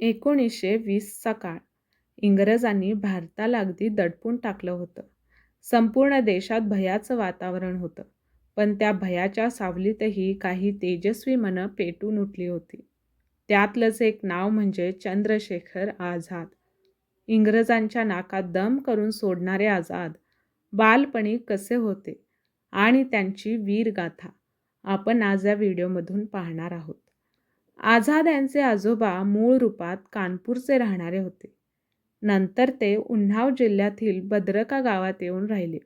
एकोणीसशे वीसचा काळ इंग्रजांनी भारताला अगदी दडपून टाकलं होतं. संपूर्ण देशात भयाचं वातावरण होतं पण त्या भयाच्या सावलीतही काही तेजस्वी मनं पेटून उठली होती. त्यातलंच एक नाव म्हणजे चंद्रशेखर आझाद. इंग्रजांच्या नाकात दम करून सोडणारे आझाद बालपणी कसे होते आणि त्यांची वीरगाथा आपण आज या व्हिडिओमधून पाहणार आहोत. आझाद यांचे आजोबा मूळ रूपात कानपूरचे राहणारे होते. नंतर ते उन्हाव जिल्ह्यातील बद्रका गावात येऊन राहिले.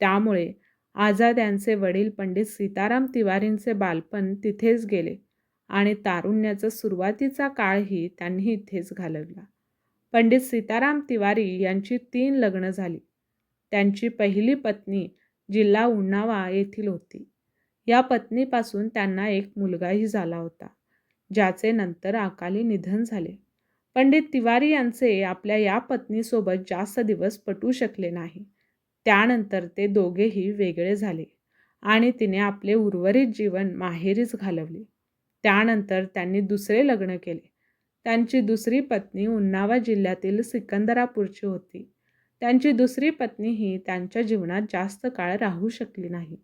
त्यामुळे आझाद यांचे वडील पंडित सीताराम तिवारींचे बालपण तिथेच गेले आणि तारुण्याचा सुरुवातीचा काळही त्यांनी इथेच घालवला. पंडित सीताराम तिवारी यांची तीन लग्न झाली. त्यांची पहिली पत्नी जिल्हा उन्नावा येथील होती. या पत्नीपासून त्यांना एक मुलगाही झाला होता. ज्याचे नंतर अकाली निधन झाले. पंडित तिवारी यांचे आपल्या या पत्नीसोबत जास्त दिवस पटू शकले नाही. त्यानंतर ते दोघेही वेगळे झाले आणि तिने आपले उर्वरित जीवन माहेरीच घालवले. त्यानंतर त्यांनी दुसरे लग्न केले. त्यांची दुसरी पत्नी उन्नावा जिल्ह्यातील सिकंदरापूरची होती. त्यांची दुसरी पत्नीही त्यांच्या जीवनात जास्त काळ राहू शकली नाही.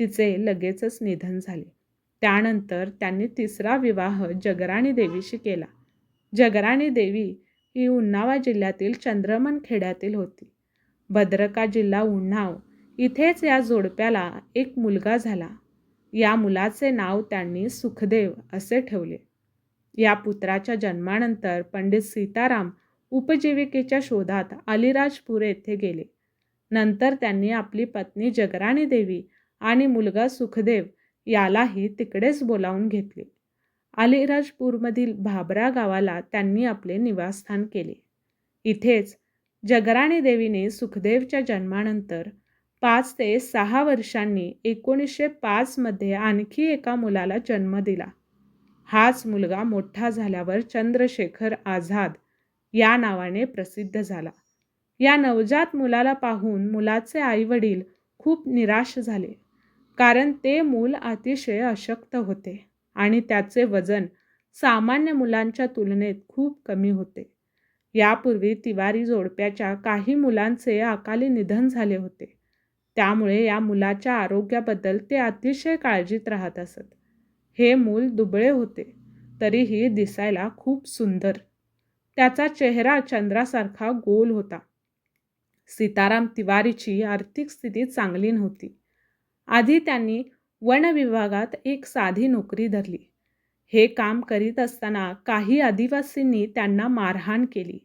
तिचे लगेचच निधन झाले. त्यानंतर त्यांनी तिसरा विवाह जगराणी देवीशी केला. जगराणी देवी ही उन्नावा जिल्ह्यातील चंद्रमन खेड्यातील होती. भद्रका जिल्हा उन्नाव इथेच या जोडप्याला एक मुलगा झाला. या मुलाचे नाव त्यांनी सुखदेव असे ठेवले. या पुत्राच्या जन्मानंतर पंडित सीताराम उपजीविकेच्या शोधात अलिराजपूर येथे गेले. नंतर त्यांनी आपली पत्नी जगराणी देवी आणि मुलगा सुखदेव यालाही तिकडेच बोलावून घेतले. अलिराजपूरमधील भाबरा गावाला त्यांनी आपले निवासस्थान केले. इथेच जगराणी देवीने सुखदेवच्या जन्मानंतर पाच ते सहा वर्षांनी एकोणीसशे पाचमध्ये आणखी एका मुलाला जन्म दिला. हाच मुलगा मोठा झाल्यावर चंद्रशेखर आझाद या नावाने प्रसिद्ध झाला. या नवजात मुलाला पाहून मुलाचे आईवडील खूप निराश झाले. कारण ते मूल अतिशय अशक्त होते आणि त्याचे वजन सामान्य मुलांच्या तुलनेत खूप कमी होते. यापूर्वी तिवारी जोडप्याच्या काही मुलांचे अकाली निधन झाले होते. त्यामुळे या मुलाच्या आरोग्याबद्दल ते अतिशय काळजीत राहत असत. हे मूल दुबळे होते तरीही दिसायला खूप सुंदर. त्याचा चेहरा चंद्रासारखा गोल होता. सीताराम तिवारीची आर्थिक स्थिती चांगली नव्हती. आधी त्यांनी वन विभागात एक साधी नोकरी धरली. हे काम करीत असताना काही आदिवासींनी त्यांना मारहाण केली.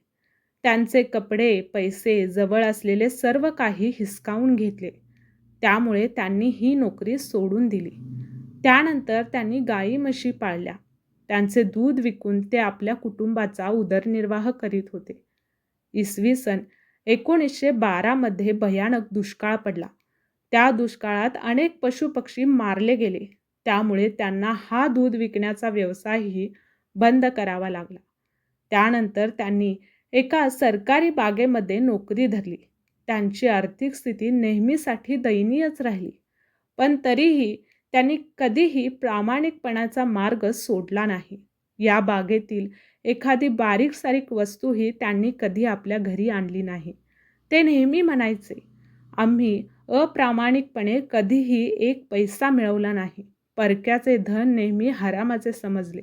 त्यांचे कपडे पैसे जवळ असलेले सर्व काही हिसकावून घेतले. त्यामुळे त्यांनी ही नोकरी सोडून दिली. त्यानंतर त्यांनी गाई म्हशी पाळल्या. त्यांचे दूध विकून ते आपल्या कुटुंबाचा उदरनिर्वाह करीत होते. इसवी सन एकोणीसशे बारामध्ये भयानक दुष्काळ पडला. त्या दुष्काळात अनेक पशुपक्षी मारले गेले. त्यामुळे त्यांना हा दूध विकण्याचा व्यवसायही बंद करावा लागला. त्यानंतर त्यांनी एका सरकारी बागेमध्ये नोकरी धरली. त्यांची आर्थिक स्थिती नेहमीसाठी दयनीयच राहिली. पण तरीही त्यांनी कधीही प्रामाणिकपणाचा मार्ग सोडला नाही. या बागेतील एखादी बारीक सारीक वस्तूही त्यांनी कधी आपल्या घरी आणली नाही. ते नेहमी म्हणायचे आम्ही अप्रामाणिकपणे कधीही एक पैसा मिळवला नाही. परक्याचे धन नेहमी हरामाचे समजले.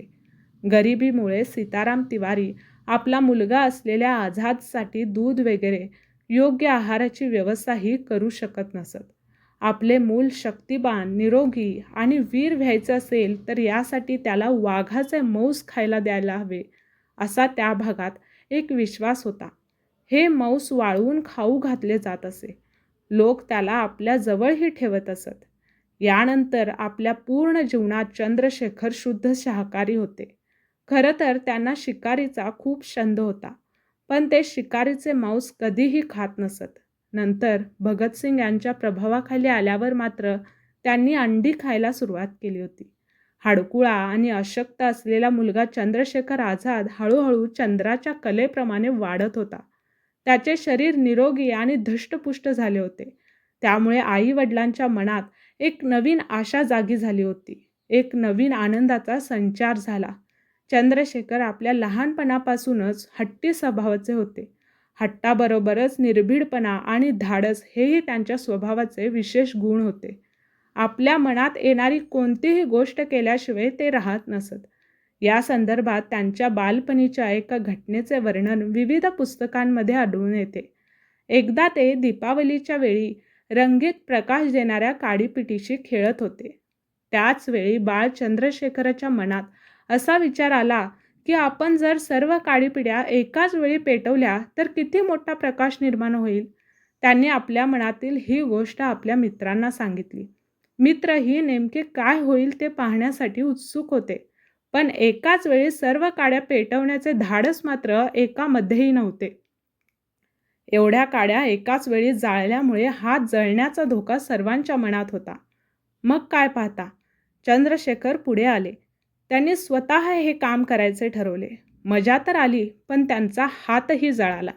गरिबीमुळे सीताराम तिवारी आपला मुलगा असलेल्या आझादसाठी दूध वगैरे योग्य आहाराची व्यवस्थाही करू शकत नसत. आपले मूल शक्तिबान निरोगी आणि वीर व्हायचं असेल तर यासाठी त्याला वाघाचे मौस खायला द्यायला हवे असा त्या भागात एक विश्वास होता. हे मौस वाळवून खाऊ घातले जात असे. लोक त्याला आपल्या जवळही ठेवत असत. यानंतर आपल्या पूर्ण जीवनात चंद्रशेखर शुद्ध शाकाहारी होते. खरं तर त्यांना शिकारीचा खूप छंद होता पण ते शिकारीचे मांस कधीही खात नसत. नंतर भगतसिंग यांच्या प्रभावाखाली आल्यावर मात्र त्यांनी अंडी खायला सुरुवात केली होती. हाडकुळा आणि अशक्त असलेला मुलगा चंद्रशेखर आझाद हळूहळू चंद्राच्या कलेप्रमाणे वाढत होता. त्याचे शरीर निरोगी आणि धष्टपुष्ट झाले होते. त्यामुळे आई वडिलांच्या मनात एक नवीन आशा जागी झाली होती. एक नवीन आनंदाचा संचार झाला. चंद्रशेखर आपल्या लहानपणापासूनच हट्टी स्वभावाचे होते. हट्टाबरोबरच निर्भीडपणा आणि धाडस हेही त्यांच्या स्वभावाचे विशेष गुण होते. आपल्या मनात येणारी कोणतीही गोष्ट केल्याशिवाय ते राहत नसत. या संदर्भात त्यांच्या बालपणीच्या एका घटनेचे वर्णन विविध पुस्तकांमध्ये आढळून येते. एकदा ते दीपावलीच्या वेळी रंगीत प्रकाश देणाऱ्या काडीपिटीशी खेळत होते. त्याच वेळी बाळ चंद्रशेखराच्या मनात असा विचार आला की आपण जर सर्व काडीपिड्या एकाच वेळी पेटवल्या तर किती मोठा प्रकाश निर्माण होईल? त्यांनी आपल्या मनातील ही गोष्ट आपल्या मित्रांना सांगितली. मित्र ही नेमके काय होईल ते पाहण्यासाठी उत्सुक होते. पण एकाच वेळी सर्व काड्या पेटवण्याचे धाडस मात्र एकामध्येही नव्हते. एवढ्या काड्या एकाच वेळी जाळल्यामुळे हात जळण्याचा धोका सर्वांच्या मनात होता. मग काय पाहता? चंद्रशेखर पुढे आले. त्यांनी स्वतः हे काम करायचे ठरवले. मजा तर आली पण त्यांचा हातही जळाला.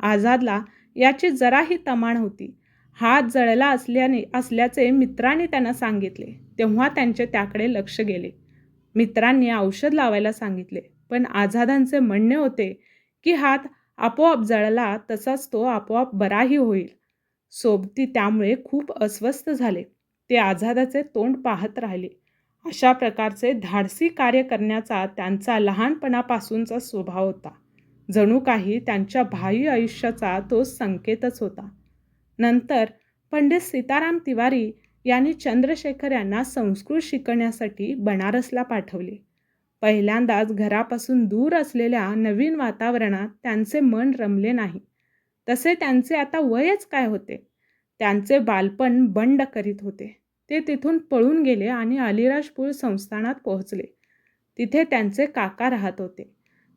आझादला याची जराही तमाण होती. हात जळला असल्याने असल्याचे मित्रांनी त्यांना सांगितले. तेव्हा त्यांचे त्याकडे लक्ष गेले. मित्रांनी औषध लावायला सांगितले. पण आझादांचे म्हणणे होते की हात आपोआप जळला तसाच तो आपोआप बराही होईल. सोबती त्यामुळे खूप अस्वस्थ झाले. ते आझादाचे तोंड पाहत राहिले. अशा प्रकारचे धाडसी कार्य करण्याचा त्यांचा लहानपणापासूनचा स्वभाव होता. जणू काही त्यांच्या भाई आयुष्याचा तो संकेतच होता. नंतर पंडित सीताराम तिवारी यांनी चंद्रशेखर यांना संस्कृत शिकण्यासाठी बनारसला पाठवले. पहिल्यांदाच घरापासून दूर असलेल्या नवीन वातावरणात त्यांचे मन रमले नाही. तसे त्यांचे आता वयच काय होते? त्यांचे बालपण बंड करीत होते. ते तिथून पळून गेले आणि अलिराजपूर संस्थानात पोहोचले. तिथे त्यांचे काका राहत होते.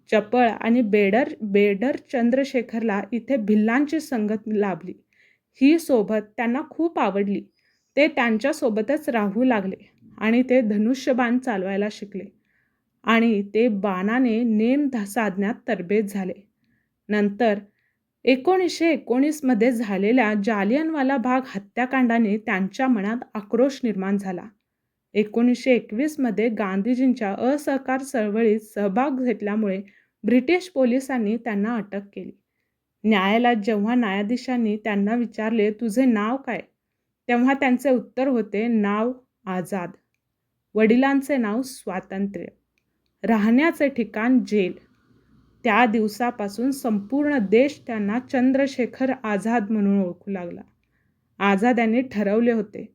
चपळ आणि बेडर बेडर चंद्रशेखरला इथे भिल्लांची संगत लाभली. ही सोबत त्यांना खूप आवडली. ते त्यांच्यासोबतच राहू लागले आणि ते धनुष्यबाण चालवायला शिकले. आणि ते बाणाने नेम साधण्यात तरबेज झाले. नंतर एकोणीसशे एकोणीसमध्ये झालेल्या जालियनवाला भाग हत्याकांडाने त्यांच्या मनात आक्रोश निर्माण झाला. एकोणीसशे एकवीसमध्ये गांधीजींच्या असहकार चळवळीत सहभाग घेतल्यामुळे ब्रिटिश पोलिसांनी त्यांना अटक केली. न्यायालयात जेव्हा न्यायाधीशांनी त्यांना विचारले तुझे नाव काय? तेव्हा त्यांचे उत्तर होते नाव आझाद. वडिलांचे नाव स्वातंत्र्य. राहण्याचे ठिकाण जेल. त्या दिवसापासून संपूर्ण देश त्यांना चंद्रशेखर आझाद म्हणून ओळखू लागला. आझाद यांनी ठरवले होते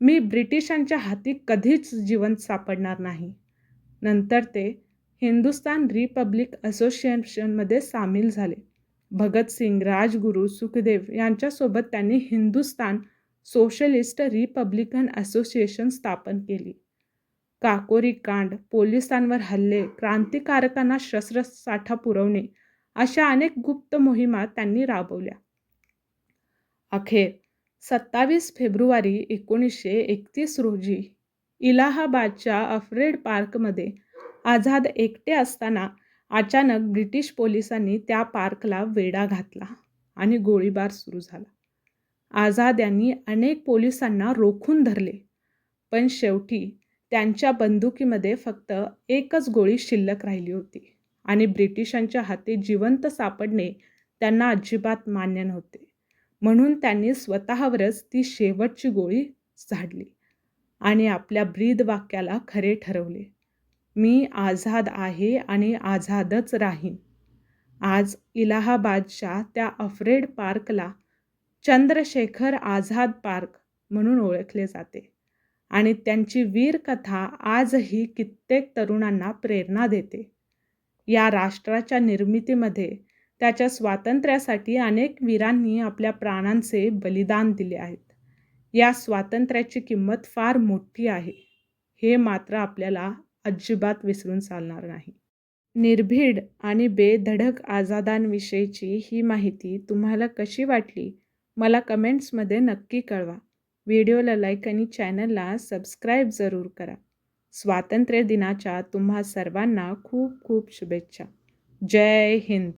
मी ब्रिटिशांच्या हाती कधीच जिवंत सापडणार नाही. नंतर ते हिंदुस्तान रिपब्लिक असोसिएशनमध्ये सामील झाले. भगतसिंग राजगुरू सुखदेव यांच्यासोबत त्यांनी हिंदुस्तान सोशलिस्ट रिपब्लिकन असोसिएशन स्थापन केली. काकोरी कांड पोलिसांवर हल्ले क्रांतिकारकांना शस्त्रसाठा पुरवणे अशा अनेक गुप्त मोहिमा त्यांनी राबवल्या. अखेर सत्तावीस फेब्रुवारी एकोणीसशे एकतीस रोजी इलाहाबादच्या अफ्रेड पार्कमध्ये आझाद एकटे असताना अचानक ब्रिटिश पोलिसांनी त्या पार्कला वेढा घातला आणि गोळीबार सुरू झाला. आझाद यांनी अनेक पोलिसांना रोखून धरले. पण शेवटी त्यांच्या बंदुकीमध्ये फक्त एकच गोळी शिल्लक राहिली होती आणि ब्रिटिशांच्या हाती जिवंत सापडणे त्यांना अजिबात मान्य नव्हते. म्हणून त्यांनी स्वतःवरच ती शेवटची गोळी झाडली आणि आपल्या ब्रीद वाक्याला खरे ठरवले. मी आझाद आहे आणि आझादच राहीन. आज इलाहाबादच्या त्या अफ्रेड पार्कला चंद्रशेखर आझाद पार्क म्हणून ओळखले जाते. आणि त्यांची वीरकथा आजही कित्येक तरुणांना प्रेरणा देते. या राष्ट्राच्या निर्मितीमध्ये त्याच्या स्वातंत्र्यासाठी अनेक वीरांनी आपल्या प्राणांचे बलिदान दिले आहेत. या स्वातंत्र्याची किंमत फार मोठी आहे. हे मात्र आपल्याला अजिबात विसरून चालणार नाही. निर्भीड आणि बेधडक आझादांविषयीची ही माहिती तुम्हाला कशी वाटली? मला कमेंट्समध्ये नक्की कळवा. व्हिडिओला लाईक आणि चॅनलला सबस्क्राईब जरूर करा. स्वातंत्र्य दिनाच्या तुम्हा सर्वांना खूप खूप शुभेच्छा. जय हिंद.